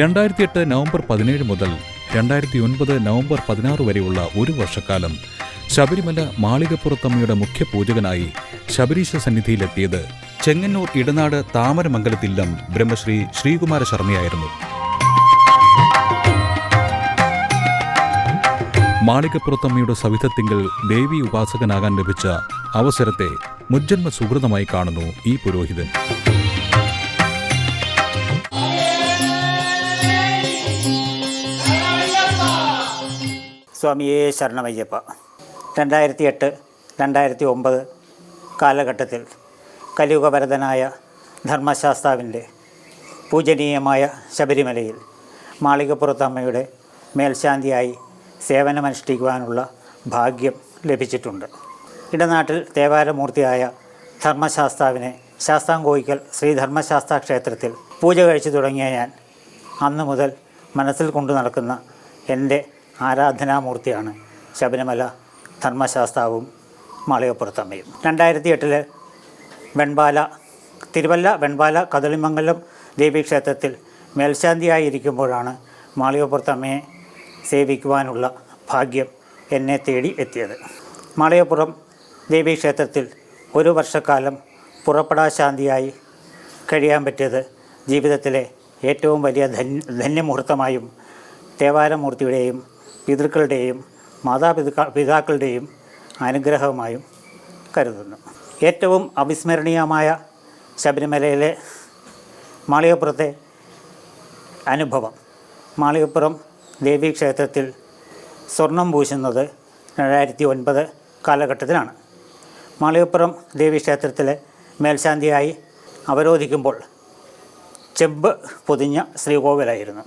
രണ്ടായിരത്തി എട്ട് നവംബർ പതിനേഴ് മുതൽ രണ്ടായിരത്തി ഒൻപത് നവംബർ പതിനാറ് വരെയുള്ള ഒരു വർഷക്കാലം ശബരിമല മാളികപ്പുറത്തമ്മയുടെ മുഖ്യ പൂജകനായി ശബരീശ സന്നിധിയിലെത്തിയത് ചെങ്ങന്നൂർ ഇടനാട് താമരമംഗലത്തില്ലം ബ്രഹ്മശ്രീ ശ്രീകുമാര ശർമ്മയായിരുന്നു. മാളികപ്പുറത്തമ്മയുടെ സവിധത്തിങ്കൽ ദേവി ഉപാസകനാകാൻ ലഭിച്ച അവസരത്തെ മുജ്ജന്മ സുഹൃതമായി കാണുന്നു ഈ പുരോഹിതൻ. സ്വാമിയേ ശരണമയ്യപ്പ. രണ്ടായിരത്തി എട്ട് രണ്ടായിരത്തി ഒമ്പത് കാലഘട്ടത്തിൽ കലിയുഗഭരതനായ ധർമ്മശാസ്താവിന്റെ പൂജനീയമായ ശബരിമലയിൽ മാളികപ്പുറത്തമ്മയുടെ മേൽശാന്തിയായി സേവനമനുഷ്ഠിക്കുവാനുള്ള ഭാഗ്യം ലഭിച്ചിട്ടുണ്ട്. ഇടനാട്ടിൽ ദേവാലമൂർത്തിയായ ധർമ്മശാസ്താവിനെ ശാസ്താംകോയിക്കൽ ശ്രീ ധർമ്മശാസ്താ ക്ഷേത്രത്തിൽ പൂജ കഴിച്ചു തുടങ്ങിയ ഞാൻ അന്നു മുതൽ മനസ്സിൽ കൊണ്ടു നടക്കുന്ന എന്റെ ആരാധനാമൂർത്തിയാണ് ശബരിമല ധർമ്മശാസ്താവും മാളികപ്പുറത്തമ്മയും രണ്ടായിരത്തി എട്ടിൽ വെൺപാല തിരുവല്ല വെൺപാല കദളിമംഗലം ദേവീക്ഷേത്രത്തിൽ മേൽശാന്തിയായിരിക്കുമ്പോഴാണ് മാളികപ്പുറത്തമ്മയെ സേവിക്കുവാനുള്ള ഭാഗ്യം എന്നെ തേടി എത്തിയത്. മാളികപ്പുറം ദേവീക്ഷേത്രത്തിൽ ഒരു വർഷക്കാലം പുറപ്പെടാശാന്തിയായി കഴിയാൻ പറ്റിയത് ജീവിതത്തിലെ ഏറ്റവും വലിയ ധന്യ ധന്യമുഹൂർത്തമായും തേവാരമൂർത്തിയുടെയും പിതൃക്കളുടെയും മാതാപിതാ പിതാക്കളുടെയും അനുഗ്രഹമായും കരുതുന്നു. ഏറ്റവും അവിസ്മരണീയമായ ശബരിമലയിലെ മാളികപ്പുറത്തെ അനുഭവം. മാളികപ്പുറം ദേവീക്ഷേത്രത്തിൽ സ്വർണം പൂശുന്നത് രണ്ടായിരത്തി ഒൻപത് കാലഘട്ടത്തിലാണ്. മാളികപ്പുറം ദേവീക്ഷേത്രത്തിലെ മേൽശാന്തിയായി അവരോധിക്കുമ്പോൾ ചെമ്പ് പൊതിഞ്ഞ ശ്രീകോവിലായിരുന്നു.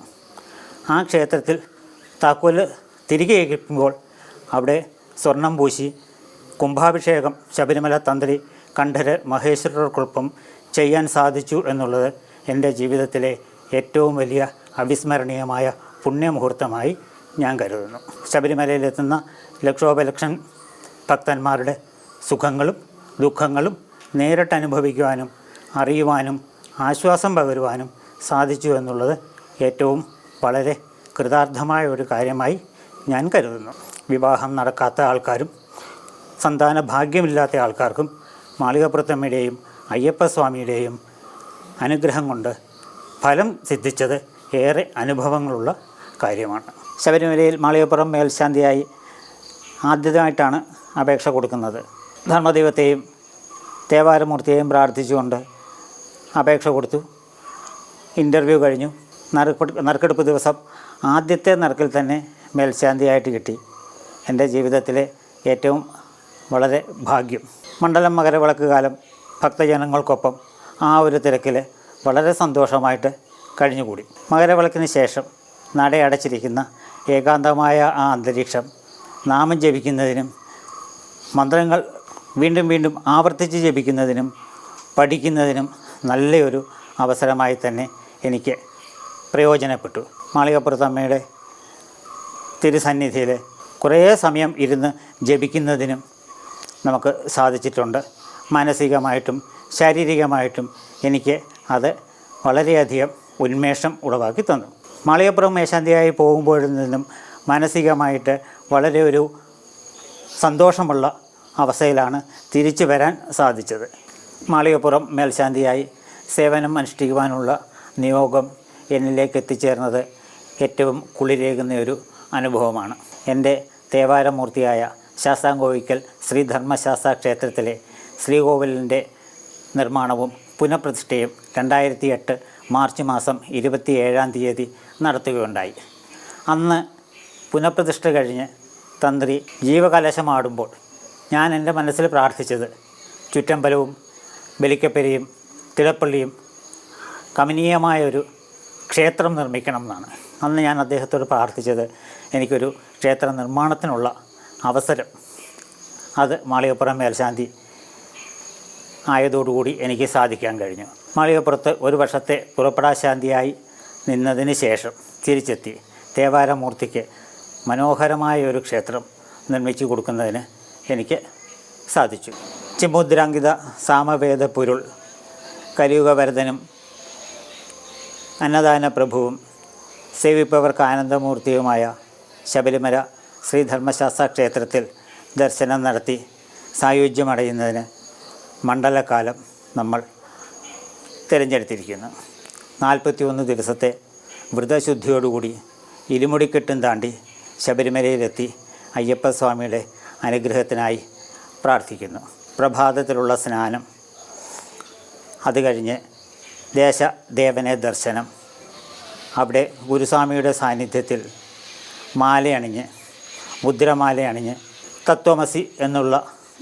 ആ ക്ഷേത്രത്തിൽ താക്കോൽ തിരികെ ഏൽപ്പിക്കുമ്പോൾ അവിടെ സ്വർണം പൂശി കുംഭാഭിഷേകം ശബരിമല തന്ത്രി കണ്ഠര് മഹേശ്വരർക്കൊപ്പം ചെയ്യാൻ സാധിച്ചു എന്നുള്ളത് എന്റെ ജീവിതത്തിലെ ഏറ്റവും വലിയ അവിസ്മരണീയമായ പുണ്യമുഹൂർത്തമായി ഞാൻ കരുതുന്നു. ശബരിമലയിലെത്തുന്ന ലക്ഷോപലക്ഷൻ ഭക്തന്മാരുടെ സുഖങ്ങളും ദുഃഖങ്ങളും നേരിട്ട് അനുഭവിക്കുവാനും അറിയുവാനും ആശ്വാസം പകരുവാനും സാധിച്ചു എന്നുള്ളത് ഏറ്റവും വളരെ കൃതാർത്ഥമായ ഒരു കാര്യമായി ഞാൻ കരുതുന്നു. വിവാഹം നടക്കാത്ത ആൾക്കാരും സന്താന ഭാഗ്യമില്ലാത്ത ആൾക്കാർക്കും മാളികപ്പുറത്തമ്മയുടെയും അയ്യപ്പസ്വാമിയുടെയും അനുഗ്രഹം കൊണ്ട് ഫലം സിദ്ധിച്ചത് ഏറെ അനുഭവങ്ങളുള്ള കാര്യമാണ്. ശബരിമലയിൽ മാളികപ്പുറം മേൽശാന്തിയായി ആദ്യമായിട്ടാണ് അപേക്ഷ കൊടുക്കുന്നത്. ധർമ്മദൈവത്തെയും ദേവാരമൂർത്തിയെയും പ്രാർത്ഥിച്ചുകൊണ്ട് അപേക്ഷ കൊടുത്തു. ഇന്റർവ്യൂ കഴിഞ്ഞു. നറുക്കെടുപ്പ് ദിവസം ആദ്യത്തെ നറുക്കിൽ തന്നെ മേൽശാന്തിയായിട്ട് കിട്ടി. എന്റെ ജീവിതത്തിലെ ഏറ്റവും വളരെ ഭാഗ്യം. മണ്ഡലം മകരവിളക്ക് കാലം ഭക്തജനങ്ങൾക്കൊപ്പം ആ ഒരു തിരക്കിൽ വളരെ സന്തോഷമായിട്ട് കഴിഞ്ഞുകൂടി. മകരവിളക്കിന് ശേഷം നടയടച്ചിരിക്കുന്ന ഏകാന്തമായ ആ അന്തരീക്ഷം നാമം ജപിക്കുന്നതിനും മന്ത്രങ്ങൾ വീണ്ടും വീണ്ടും ആവർത്തിച്ച് ജപിക്കുന്നതിനും പഠിക്കുന്നതിനും നല്ലൊരു അവസരമായി തന്നെ എനിക്ക് പ്രയോജനപ്പെട്ടു. മാളികപ്പുറത്തമ്മയുടെ തിരുസന്നിധിയിൽ കുറേ സമയം ഇരുന്ന് ജപിക്കുന്നതിനും നമുക്ക് സാധിച്ചിട്ടുണ്ട്. മാനസികമായിട്ടും ശാരീരികമായിട്ടും എനിക്ക് അത് വളരെയധികം ഉന്മേഷം ഉളവാക്കി തന്നു. മാളികപ്പുറം മേശാന്തിയായി പോകുമ്പോഴിൽ നിന്നും മാനസികമായിട്ട് വളരെ ഒരു സന്തോഷമുള്ള അവസ്ഥയിലാണ് തിരിച്ചു വരാൻ സാധിച്ചത്. മാളികപ്പുറം മേൽശാന്തിയായി സേവനം അനുഷ്ഠിക്കുവാനുള്ള നിയോഗം എന്നിലേക്ക് എത്തിച്ചേർന്നത് ഏറ്റവും കുളിരേകുന്ന ഒരു അനുഭവമാണ്. എന്റെ തേവാരമൂർത്തിയായ ശാസ്താംകോവിക്കൽ ശ്രീ ധർമ്മശാസ്ത്ര ക്ഷേത്രത്തിലെ ശ്രീകോവിലിന്റെ നിർമ്മാണവും പുനഃപ്രതിഷ്ഠയും രണ്ടായിരത്തി എട്ട് മാർച്ച് മാസം ഇരുപത്തി ഏഴാം തീയതി നടത്തുകയുണ്ടായി. അന്ന് പുനഃപ്രതിഷ്ഠ കഴിഞ്ഞ് തന്ത്രി ജീവകലശമാടുമ്പോൾ ഞാൻ എന്റെ മനസ്സിൽ പ്രാർത്ഥിച്ചത് ചുറ്റമ്പലവും ബലിക്കപ്പെരിയും തിടപ്പള്ളിയും കമനീയമായ ഒരു ക്ഷേത്രം നിർമ്മിക്കണം എന്നാണ് അന്ന് ഞാൻ അദ്ദേഹത്തോട് പ്രാർത്ഥിച്ചത് എനിക്കൊരു ക്ഷേത്ര നിർമ്മാണത്തിനുള്ള അവസരം. അത് മാളികപ്പുറം മേൽശാന്തി ആയതോടുകൂടി എനിക്ക് സാധിക്കാൻ കഴിഞ്ഞു. മാളികപ്പുറത്ത് ഒരു വർഷത്തെ പുറപ്പെടാശാന്തിയായി നിന്നതിന് ശേഷം തിരിച്ചെത്തി തേവാരമൂർത്തിക്ക് മനോഹരമായ ഒരു ക്ഷേത്രം നിർമ്മിച്ചു കൊടുക്കുന്നതിന് എനിക്ക് സാധിച്ചു. ചിമുദ്രാങ്കിത സാമവേദ പൊരുൾ കലിയുഗവരദനും അന്നദാന പ്രഭുവും സേവിപ്പവർക്ക് ആനന്ദമൂർത്തിയുമായ ശബരിമല ശ്രീധർമ്മശാസ്ത്ര ക്ഷേത്രത്തിൽ ദർശനം നടത്തി സായുജ്യമടയുന്നതിന് മണ്ഡലകാലം നമ്മൾ തിരഞ്ഞെടുത്തിരിക്കുന്നു. നാൽപ്പത്തിയൊന്ന് ദിവസത്തെ വ്രതശുദ്ധിയോടുകൂടി ഇരുമുടിക്കെട്ടും താണ്ടി ശബരിമലയിലെത്തി അയ്യപ്പസ്വാമിയുടെ അനുഗ്രഹത്തിനായി പ്രാർത്ഥിക്കുന്നു. പ്രഭാതത്തിലുള്ള സ്നാനം. അത് കഴിഞ്ഞ് ദേശദേവനെ ദർശനം. അവിടെ ഗുരുസ്വാമിയുടെ സാന്നിധ്യത്തിൽ മാലയണിഞ്ഞ് മുദ്രമാലയണിഞ്ഞ് തത്വമസി എന്നുള്ള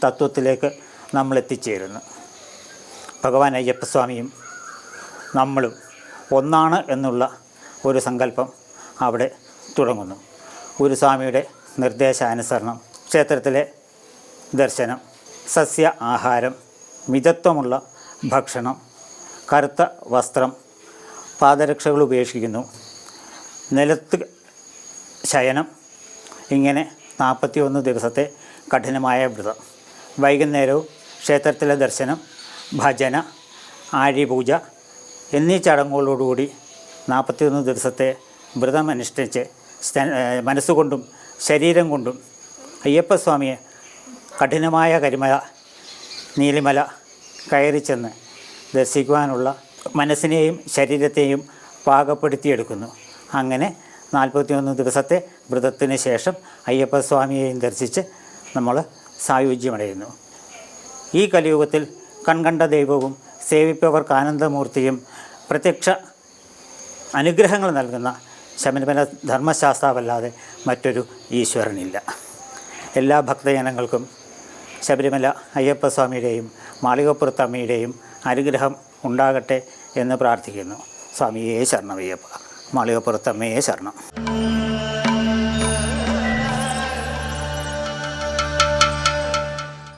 തത്വത്തിലേക്ക് നമ്മൾ എത്തിച്ചേരുന്നു ഭഗവാൻ അയ്യപ്പസ്വാമിയും നമ്മളും ഒന്നാണ് എന്നുള്ള ഒരു സങ്കല്പം അവിടെ തുടങ്ങുന്നു. ഗുരുസ്വാമിയുടെ നിർദ്ദേശാനുസരണം ക്ഷേത്രത്തിലെ ദർശനം സസ്യ ആഹാരം മിതത്വമുള്ള ഭക്ഷണം കറുത്ത വസ്ത്രം പാദരക്ഷകൾ ഉപേക്ഷിക്കുന്നു. നിലത്ത് ശയനം ഇങ്ങനെ നാൽപ്പത്തി ഒന്ന് ദിവസത്തെ കഠിനമായ വ്രതം. വൈകുന്നേരവും ക്ഷേത്രത്തിലെ ദർശനം ഭജന ആഴിപൂജ എന്നീ ചടങ്ങുകളോടുകൂടി നാൽപ്പത്തിയൊന്ന് ദിവസത്തെ വ്രതം അനുഷ്ഠിച്ച് മനസ്സുകൊണ്ടും ശരീരം കൊണ്ടും അയ്യപ്പസ്വാമിയെ കഠിനമായ കരിമല നീലിമല കയറി ചെന്ന് ദർശിക്കുവാനുള്ള മനസ്സിനെയും ശരീരത്തെയും പാകപ്പെടുത്തിയെടുക്കുന്നു. അങ്ങനെ നാൽപ്പത്തിയൊന്ന് ദിവസത്തെ വ്രതത്തിന് ശേഷം അയ്യപ്പസ്വാമിയെയും ദർശിച്ച് നമ്മൾ സായുജ്യമടയുന്നു. ഈ കലിയുഗത്തിൽ കൺകണ്ട ദൈവവും സേവിപ്പവർക്ക് ആനന്ദമൂർത്തിയും പ്രത്യക്ഷ അനുഗ്രഹങ്ങൾ നൽകുന്ന ശബരിമല ധർമ്മശാസ്താവല്ലാതെ മറ്റൊരു ഈശ്വരനില്ല. എല്ലാ ഭക്തജനങ്ങൾക്കും ശബരിമല അയ്യപ്പസ്വാമിയുടെയും മാളികപ്പുറത്തമ്മയുടെയും അനുഗ്രഹം ഉണ്ടാകട്ടെ എന്ന് പ്രാർത്ഥിക്കുന്നു. സ്വാമിയെ ശരണമയ്യപ്പ. മാളികപ്പുറത്തമ്മയെ ശരണം.